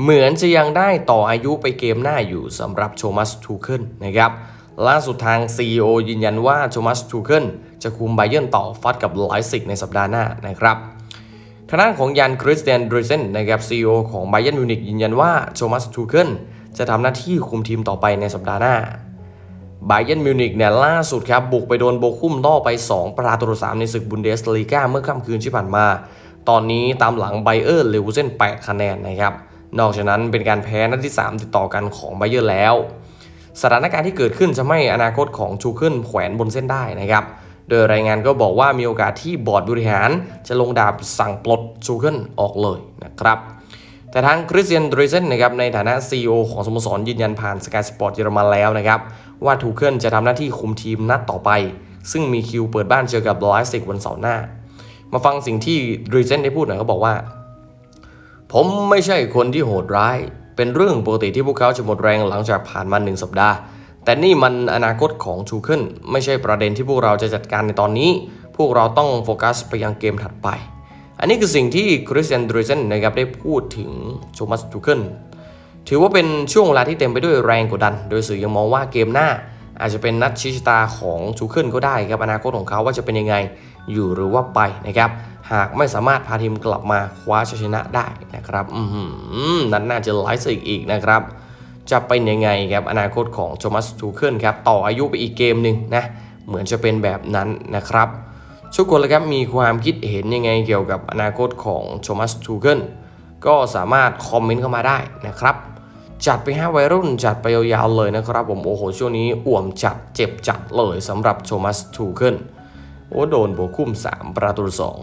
เหมือนจะยังได้ต่ออายุไปเกมหน้าอยู่สำหรับโทมัสทูเคิลนะครับล่าสุดทาง CEO ยืนยันว่าโทมัสทูเคิลจะคุมไบเยิร์นต่อฟัดกับไลซิกในสัปดาห์หน้านะครับทางด้านของยันคริสเตียนดริเซนนะครับ CEO ของไบเยิร์นมิวนิกยืนยันว่าโทมัสทูเคิลจะทำหน้าที่คุมทีมต่อไปในสัปดาห์หน้าไบเย r n นมิวนิกเนี่ยล่าสุดครับบุกไปโดนโบคุมล่อไป 2 ประตูต่อ3ในศึกบุนเดสลีกาเมื่อค่ำคืนที่ผ่านมา ตอนนี้ตามหลังไบเออร์เลวเซน8คะแนนนะครับ นอกจากนั้นเป็นการแพ้นัดที่ 3 ติดต่อกันของไบเยอร์แล้ว สถานการณ์ที่เกิดขึ้นจะไม่อนาคตของชูเคิลแขวนบนเส้นได้นะครับโดยรายงานก็บอกว่ามีโอกาสที่บอร์ดบริหารจะลงดาบสั่งปลดชูเคิลออกเลยนะครับ แต่ทางคริสเตียนดริเซนนะครับในฐานะ CEO ของสโมสรยืนยันผ่านสกายสปอร์ตเยอรมันแล้วนะครับ ว่าทูเคิลจะทำหน้าที่คุมทีมนัดต่อไป ซึ่งมีคิวเปิดบ้านเจอกับไลฟ์ซิกวันเสาร์หน้า มาฟังสิ่งที่ดริเซนได้พูดหน่อยเขาบอกว่า ผมไม่ใช่คนที่โหดร้าย เป็นเรื่องปกติที่พวกเขาจะหมดแรงหลังจากผ่านมาหนึ่งสัปดาห์ แต่นี่มันอนาคตของชูเคิลไม่ใช่ประเด็นที่พวกเราจะจัดการในตอนนี้ พวกเราต้องโฟกัสไปยังเกมถัดไป อันนี้คือสิ่งที่คริสเตียนดริเซนนะครับได้พูดถึงโทมัสทูเคิลถือว่าเป็นช่วงเวลาที่เต็มไปด้วยแรงกดดัน โดยสื่อยังมองว่าเกมหน้า อาจจะเป็นนัดชี้ชะตาของทูเคิลก็ได้ครับอนาคตของเขาว่าจะเป็นยังไงอยู่หรือว่าไปนะครับ หากไม่สามารถพาทีมกลับมาคว้าชัยชนะได้นะครับนั้นน่าจะไลฟ์อีกอีกนะครับ จะเป็นยังไงครับอนาคตของโทมัสทูเคิลครับต่ออายุไปอีกเกมหนึ่งนะเหมือนจะเป็นแบบนั้นนะครับทุกคนเลยครับมีความคิดเห็นยังไงเกี่ยวกับอนาคตของโทมัสทูเคิลก็สามารถคอมเมนต์เข้ามาได้นะครับ จัดไปห้าวัยรุ่นจัดไปยาวๆเลยนะครับผมโอ้โหช่วงนี้อ่วมจัดเจ็บจัดเลยสำหรับโทมัสทูเคิลโอ้โดนบวกคุ้ม 3 ประตูสอง